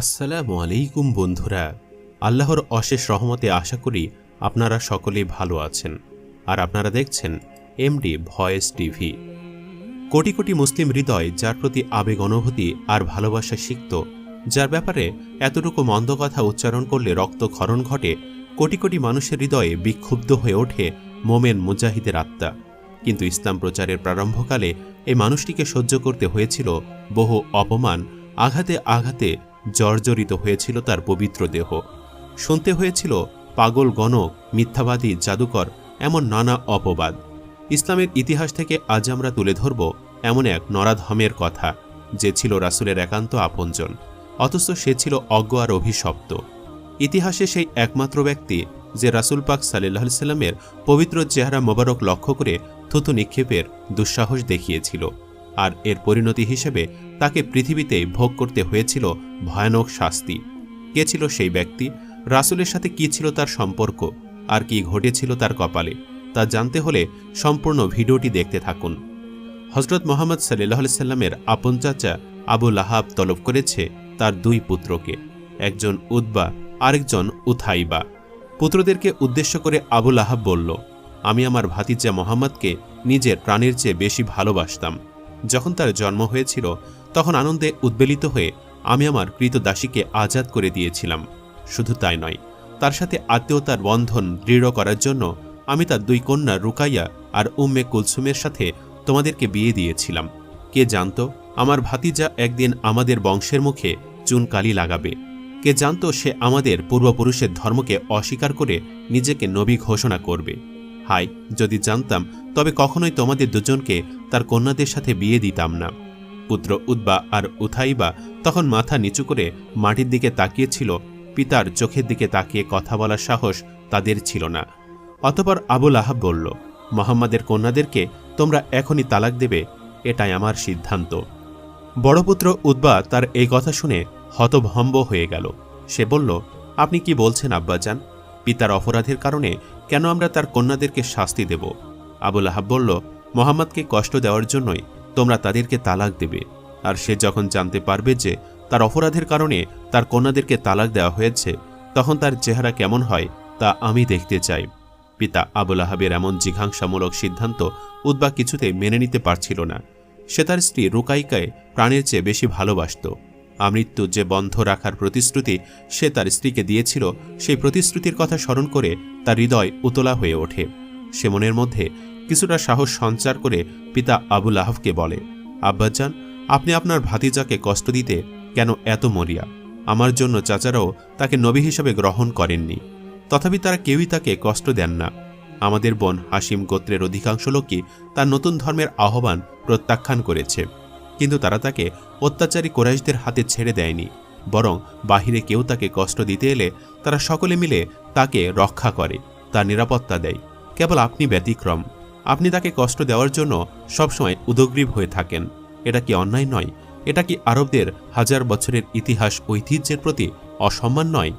আসসালামু আলাইকুম বন্ধুরা। আল্লাহর অশেষ রহমতে আশা করি আপনারা সকলেই ভালো আছেন। আর আপনারা দেখছেন MD voice TV. Crore crore মুসলিম হৃদয় যার প্রতি আবেগ অনুভূতি আর ভালোবাসা শিখত যার ব্যাপারে এতটুকু মন্দ কথা উচ্চারণ করলে রক্ত ক্ষরণ ঘটে, কোটি কোটি মানুষের হৃদয়ে বিক্ষুব্ধ হয়ে ওঠে মোমেন মুজাহিদের আত্মা। কিন্তু ইসলাম প্রচারের প্রারম্ভকালে এই মানুষটিকে সহ্য করতে হয়েছিল বহু অপমান, আঘাতে আঘাতে জর্জরিত হয়েছিল তার পবিত্র দেহ। শুনতে হয়েছিল পাগল গণক, মিথ্যাবাদী জাদুকর, এমন নানা অপবাদ। ইসলামের ইতিহাস থেকে আজ আমরা তুলে ধরব এমন এক নরাধমের কথা, যে ছিল রাসুলের একান্ত আপনজন। অথচ সে ছিল অজ্ঞ আর অভিশপ্ত। ইতিহাসে সেই একমাত্র ব্যক্তি, যে রাসুল পাক সাল্লাহ সাল্লামের পবিত্র চেহারা মোবারক লক্ষ্য করে থুতু নিক্ষেপের দুঃসাহস দেখিয়েছিল। আর এর পরিণতি হিসেবে তাকে পৃথিবীতে ভোগ করতে হয়েছিল ভয়ানক শাস্তি। কে ছিল সেই ব্যক্তি? রাসুলের সাথে কি ছিল তার সম্পর্ক? আর কি ঘটেছিল তার কপালে? তা জানতে হলে সম্পূর্ণ ভিডিওটি দেখতে থাকুন। হজরত মোহাম্মদ সাল্লাহ সাল্লামের আপন চাচা আবু লাহাব তলব করেছে তার দুই পুত্রকে, একজন উদ্বা আরেকজন উথাইবা। পুত্রদেরকে উদ্দেশ্য করে আবু লাহাব বলল, আমি আমার ভাতিজা মোহাম্মদকে নিজের প্রাণের চেয়ে বেশি ভালোবাসতাম। যখন তার জন্ম হয়েছিল, তখন আনন্দে উদ্বেলিত হয়ে আমি আমার কৃতদাসীকে আজাদ করে দিয়েছিলাম। শুধু তাই নয়, তার সাথে আত্মীয়তার বন্ধন দৃঢ় করার জন্য আমি তার দুই কন্যা রুকাইয়া আর উম্মে কুলসুমের সাথে তোমাদেরকে বিয়ে দিয়েছিলাম। কে জানত, আমার ভাতিজা একদিন আমাদের বংশের মুখে চুনকালি লাগাবে। কে জানত, সে আমাদের পূর্বপুরুষের ধর্মকে অস্বীকার করে নিজেকে নবী ঘোষণা করবে। হাই যদি জানতাম, তবে কখনোই তোমাদের দুজনকে তার কন্যাদের সাথে বিয়ে দিতাম না। পুত্র উদ্বা আর উথাইবা তখন মাথা নিচু করে মাটির দিকে তাকিয়েছিল, পিতার চোখের দিকে তাকিয়ে কথা বলার সাহস তাদের ছিল না। অতপর আবুল আহাব বলল, মোহাম্মদের কন্যাদেরকে তোমরা এখনই তালাক দেবে, এটাই আমার সিদ্ধান্ত। বড় পুত্র উদ্বা তার এই কথা শুনে হতভম্ব হয়ে গেল। সে বলল, আপনি কি বলছেন, আব্বাজান? পিতার অপরাধের কারণে কেন আমরা তার কন্যাদেরকে শাস্তি দেব? আবুল আহাব বলল, মোহাম্মদকে কষ্ট দেওয়ার জন্যই তোমরা তাদেরকে তালাক দেবে। আর সে যখন জানতে পারবে যে তার অপরাধের কারণে তার কন্যাদেরকে তালাক দেওয়া হয়েছে, তখন তার চেহারা কেমন হয় তা আমি দেখতে চাই। পিতা আবুল আহাবের এমন জিঘাংসামূলক সিদ্ধান্ত উদ্বা কিছুতে মেনে নিতে পারছিল না। সে তার স্ত্রী রুকাইকায় প্রাণের চেয়ে বেশি ভালোবাসত। আমৃত্যু যে বন্ধ রাখার প্রতিশ্রুতি সে তার স্ত্রীকে দিয়েছিল, সেই প্রতিশ্রুতির কথা স্মরণ করে তার হৃদয় উতলা হয়ে ওঠে। সে মনের মধ্যে কিছুটা সাহস সঞ্চার করে পিতা আবুল আহবকে বলে, আব্বাজান, আপনি আপনার ভাতিজাকে কষ্ট দিতে কেন এত মরিয়া? আমার জন্য চাচারাও তাকে নবী হিসেবে গ্রহণ করেননি। তথাপি তারা কেউই তাকে কষ্ট দেন না। আমাদের বোন হাসিম গোত্রের অধিকাংশ লোকই তার নতুন ধর্মের আহ্বান প্রত্যাখ্যান করেছে। কিন্তু তারা তাকে অত্যাচারী কোরাইশদের হাতে ছেড়ে দেয়নি, বরং বাহিরে কেউ তাকে কষ্ট দিতে এলে তারা সকলে মিলে তাকে রক্ষা করে, তার নিরাপত্তা দেয়। কেবল আপনি ব্যতিক্রম। আপনি তাকে কষ্ট দেওয়ার জন্য সবসময় উদগ্রীব হয়ে থাকেন। এটা কি অন্যায় নয়? এটা কি আরবদের হাজার বছরের ইতিহাস ঐতিহ্যের প্রতি অসম্মান নয়?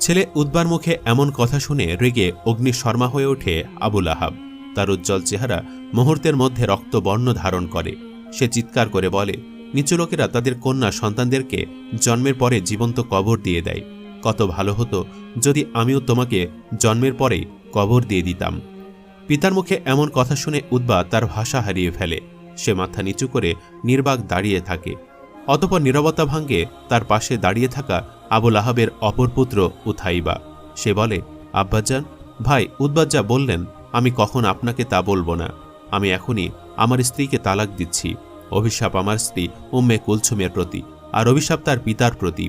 ছেলে উদ্বার মুখে এমন কথা শুনে রেগে অগ্নিশর্মা হয়ে ওঠে আবুল আহাব। তার উজ্জ্বল চেহারা মুহূর্তের মধ্যে রক্তবর্ণ ধারণ করে। সে চিৎকার করে বলে, নিচু লোকেরা তাদের কন্যা সন্তানদেরকে জন্মের পরে জীবন্ত কবর দিয়ে দেয়। কত ভালো হতো যদি আমিও তোমাকে জন্মের পরেই কবর দিয়ে দিতাম পিতার মুখে এমন কথা শুনে উদ্বা তার ভাষা হারিয়ে ফেলে। সে মাথা নিচু করে নির্বাক দাঁড়িয়ে থাকে। অতপর নিরবতা ভাঙ্গে তার পাশে দাঁড়িয়ে থাকা আবুল আহাবের অপর পুত্র উথাইবা। সে বলে, আব্বাজান, ভাই উদ্বাজ যা বললেন, আমি কখন আপনাকে তা বলব না। আমি এখনই আমার স্ত্রীকে তালাক দিচ্ছি। অভিশাপ আমার স্ত্রী উম্মে কুলছুমের প্রতি আর অভিশাপ তার পিতার প্রতি।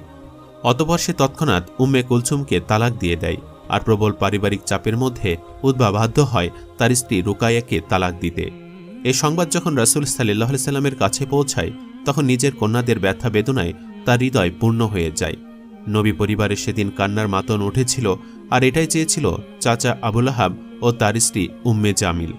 অতপর সে তৎক্ষণাৎ উম্মে কুলছুমকে তালাক দিয়ে দেয় আর প্রবল পারিবারিক চাপের মধ্যে উদ্বা বাধ্য হয় তার স্ত্রী রুকাইয়াকে তালাক দিতে। এ সংবাদ যখন রাসুল সাল্লাহ সাল্লামের কাছে পৌঁছায়, তখন নিজের কন্যাদের ব্যথা বেদনায় তার হৃদয় পূর্ণ হয়ে যায়। নবী পরিবারে সেদিন কান্নার মাতন উঠেছিল আর এটাই চেয়েছিল চাচা আবুল আহাব ও তার স্ত্রী উম্মে জামিল।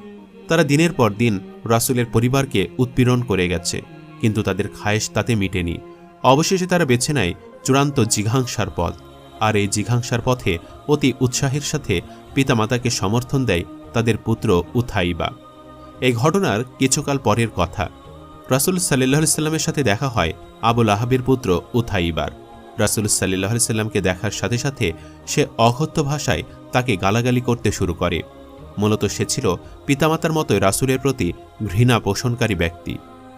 তারা দিনের পর দিন রাসুলের পরিবারকে উৎপীড়ন করে গেছে, কিন্তু তাদের খায়েশ তাতে মিটেনি। অবশেষে তারা বেছে নেয় চূড়ান্ত জিঘাংসার পথ, আর এই জিঘাংসার পথে অতি উৎসাহের সাথে পিতামাতাকে সমর্থন দেয় তাদের পুত্র উথাইবা। এই ঘটনার কিছুকাল পরের কথা। রাসুল সাল্লাহ সাল্লামের সাথে দেখা হয় আবুল আহাবের পুত্র উথাইবার। রাসুল সাল্লাহ সাল্লামকে দেখার সাথে সাথে সে অঘত্য ভাষায় তাকে গালাগালি করতে শুরু করে। মূলত সে ছিল পিতামাতার মতোই রাসুলের প্রতি ঘৃণা পোষণকারী ব্যক্তি।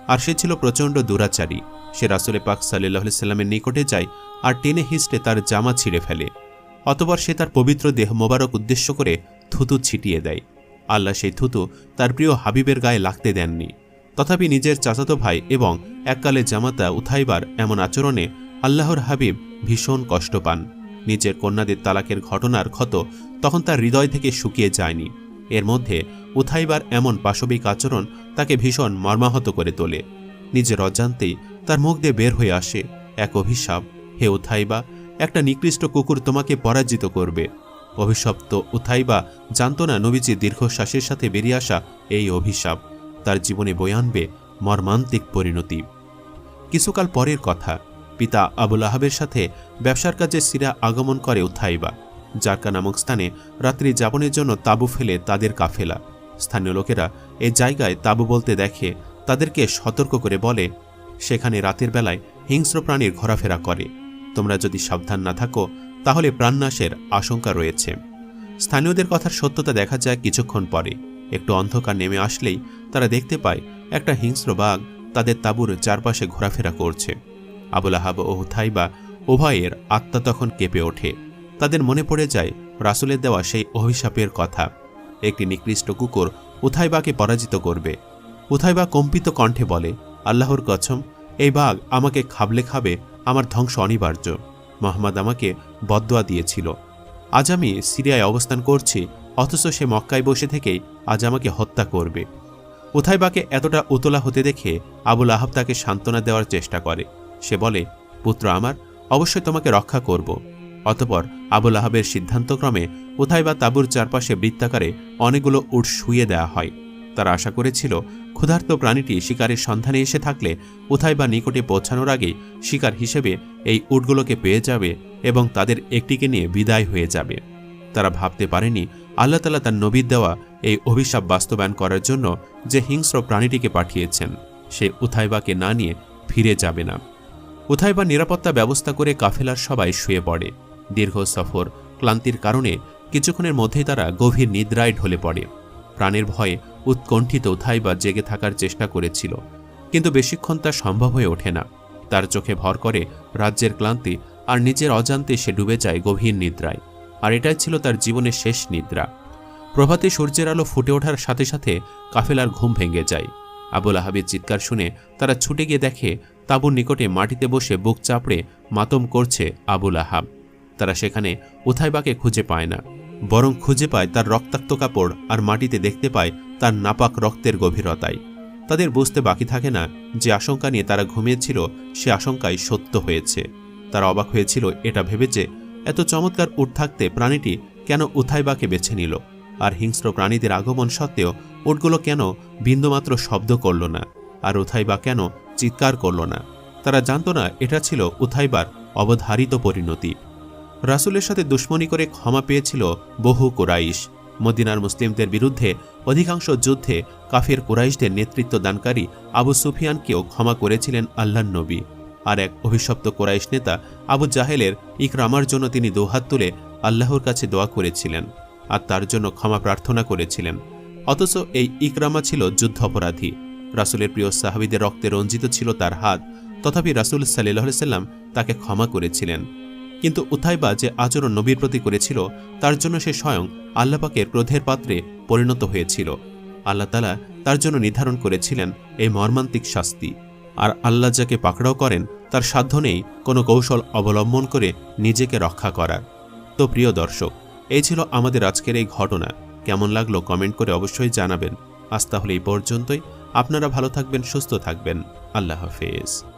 আর সে ছিল প্রচণ্ড দুরাচারী। সে রাসুলে পাক সাল্লাহ সাল্লামের নিকটে যায় আর টেনে হিস্টে তার জামা ছিঁড়ে ফেলে। অতপর সে তার পবিত্র দেহ মোবারক উদ্দেশ্য করে থুতু ছিটিয়ে দেয়। আল্লাহ সেই থুতু তার প্রিয় হাবিবের গায়ে লাগতে দেননি। তথাপি নিজের চাচাতো ভাই এবং এককালে জামাতা উথাইবার এমন আচরণে আল্লাহর হাবিব ভীষণ কষ্ট পান। নিজের কন্যাদের তালাকের ঘটনার ক্ষত তখন তার হৃদয় থেকে শুকিয়ে যায়নি। এর মধ্যে উথাইবার এমন পাশবিক আচরণ তাকে ভীষণ মর্মাহত করে তোলে। নিজের অজান্তেই তার মুখ দিয়ে বের হয়ে আসে এক অভিশাপ, হে উথাইবা, একটা নিকৃষ্ট কুকুর তোমাকে পরাজিত করবে। অভিশপ্ত উথাইবা জানত না নবীজি দীর্ঘশ্বাসের সাথে বেরিয়ে আসা এই অভিশাপ। তার জীবনে বয়ে আনবে মর্মান্তিক পরিণতি। কিছুকাল পরের কথা, পিতা আবুল আহাবের সাথে ব্যবসার কাজে সিরা আগমন করে উথাইবা। জারকা নামক স্থানে রাত্রি যাপনের জন্য তাঁবু ফেলে তাদের কাফেলা। স্থানীয় লোকেরা এ জায়গায় তাঁবু বলতে দেখে, তাদেরকে সতর্ক করে বলে, সেখানে রাতের বেলায় হিংস্র প্রাণীর ঘোরাফেরা করে। তোমরা যদি সাবধান না থাকো, তাহলে প্রাণনাশের আশঙ্কা রয়েছে স্থানীয়দের কথার সত্যতা দেখা যায় কিছুক্ষণ পরে। একটু অন্ধকার নেমে আসলেই তারা দেখতে পায়, একটা হিংস্র বাঘ তাদের তাঁবুর চারপাশে ঘোরাফেরা করছে। আবুল আহাব ও থাইবা উভয়ের আত্মা তখন কেঁপে ওঠে। তাদের মনে পড়ে যায় রাসুলের দেওয়া সেই অভিশাপের কথা। একটি নিকৃষ্ট কুকুর উথাইবাকে পরাজিত করবে। উথাইবা কম্পিত কণ্ঠে বলে, আল্লাহর কছম এই বাঘ আমাকে খাবলে খাবে, আমার ধ্বংস অনিবার্য। মোহাম্মদ আমাকে বদোয়া দিয়েছিল। আজ আমি সিরিয়ায় অবস্থান করছি, অথচ সে মক্কায় বসে থেকেই আজ আমাকে হত্যা করবে। উথাইবাকে এতটা উতলা হতে দেখে আবুল আহাব তাকে সান্ত্বনা দেওয়ার চেষ্টা করে। সে বলে, পুত্র আমার, অবশ্যই তোমাকে রক্ষা করব। অতপর আবুল আহাবের সিদ্ধান্তক্রমে কোথায় উথাইবা তাঁবুর চারপাশে বৃত্তাকারে অনেকগুলো উট শুয়ে দেওয়া হয়। তারা আশা করেছিল, ক্ষুধার্ত প্রাণীটি শিকারের সন্ধানে এসে থাকলে কোথায় উথাইবা নিকটে পৌঁছানোর আগে শিকার হিসেবে এই উটগুলোকে পেয়ে যাবে এবং তাদের একটিকে নিয়ে বিদায় হয়ে যাবে। তারা ভাবতে পারেনি, আল্লাহ তালা তার নবীর দেওয়া এই অভিশাপ বাস্তবায়ন করার জন্য যে হিংস্র প্রাণীটিকে পাঠিয়েছেন। সে উথাইবাকে না নিয়ে ফিরে যাবে না। উথাইবা নিরাপত্তা ব্যবস্থা করে কাফেলার সবাই শুয়ে পড়ে। দীর্ঘ সফর, ক্লান্তির কারণে কিছুক্ষণের মধ্যেই তারা গভীর নিদ্রায় ঢলে পড়ে। প্রাণের ভয়ে উৎকণ্ঠিত উথাইবা জেগে থাকার চেষ্টা করেছিল, কিন্তু বেশিক্ষণ তা সম্ভব হয়ে ওঠে না। তার চোখে ভর করে রাজ্যের ক্লান্তি আর নিজের অজান্তে সে ডুবে যায় গভীর নিদ্রায়। আর এটাই ছিল তার জীবনের শেষ নিদ্রা। প্রভাতে সূর্যের আলো ফুটে ওঠার সাথে সাথে কাফেলার ঘুম ভেঙে যায়। আবুল আহাবের চিৎকার শুনে তারা ছুটে গিয়ে দেখে তাঁবুর নিকটে মাটিতে বসে বুক চাপড়ে মাতম করছে আবুল আহাব। তারা সেখানে উথাইবাকে খুঁজে পায় না, বরং খুঁজে পায় তার রক্তাক্ত কাপড় আর মাটিতে দেখতে পায় তার নাপাক রক্তের গভীরতায় তাদের বুঝতে বাকি থাকে না যে আশঙ্কা নিয়ে তারা ঘুমিয়েছিল, সে আশঙ্কাই সত্য হয়েছে। তারা অবাক হয়েছিল এটা ভেবে যে এত চমৎকার উঠ থাকতে প্রাণীটি কেন উথাইবাকে বেছে নিল, আর হিংস্র প্রাণীদের আগমন সত্ত্বেও উটগুলো কেন বিন্দুমাত্র শব্দ করল না, আর উথাইবা কেন চিৎকার করল না। তারা জানত না এটা ছিল উথাইবার অবধারিত পরিণতি। রাসুলের সাথে দুশ্মনী করে ক্ষমা পেয়েছিল বহু কোরাইশ। মদিনার মুসলিমদের বিরুদ্ধে অধিকাংশ যুদ্ধে কাফের কোরাইশদের নেতৃত্ব দানকারী আবু সুফিয়ানকেও ক্ষমা করেছিলেন আল্লাহ নবী। আর এক অভিশপ্ত কোরাইশ নেতা আবু জাহেলের ইকরামার জন্য তিনি দোহাত তুলে আল্লাহর কাছে দোয়া করেছিলেন আর তার জন্য ক্ষমা প্রার্থনা করেছিলেন। অথচ এই ইকরামা ছিল যুদ্ধ অপরাধী রাসুলের প্রিয় সাহাবিদের রক্তে রঞ্জিত ছিল তার হাত। তথাপি রাসুল সাল্লাহ সাল্লাম তাকে ক্ষমা করেছিলেন। কিন্তু উথাইবা যে আচরণ নবীর প্রতি করেছিল, তার জন্য সে স্বয়ং আল্লাপাকের ক্রোধের পাত্রে পরিণত হয়েছিল। আল্লাহ তালা তার জন্য নির্ধারণ করেছিলেন এই মর্মান্তিক শাস্তি। আর আল্লাহ যাকে পাকড়াও করেন, তার সাধ্য নেই কোনো কৌশল অবলম্বন করে নিজেকে রক্ষা করার। তো প্রিয় দর্শক, এই ছিল আমাদের আজকের এই ঘটনা। কেমন লাগল কমেন্ট করে অবশ্যই জানাবেন। আজ তাহলে এই পর্যন্তই। আপনারা ভালো থাকবেন, সুস্থ থাকবেন। আল্লাহ হাফেজ।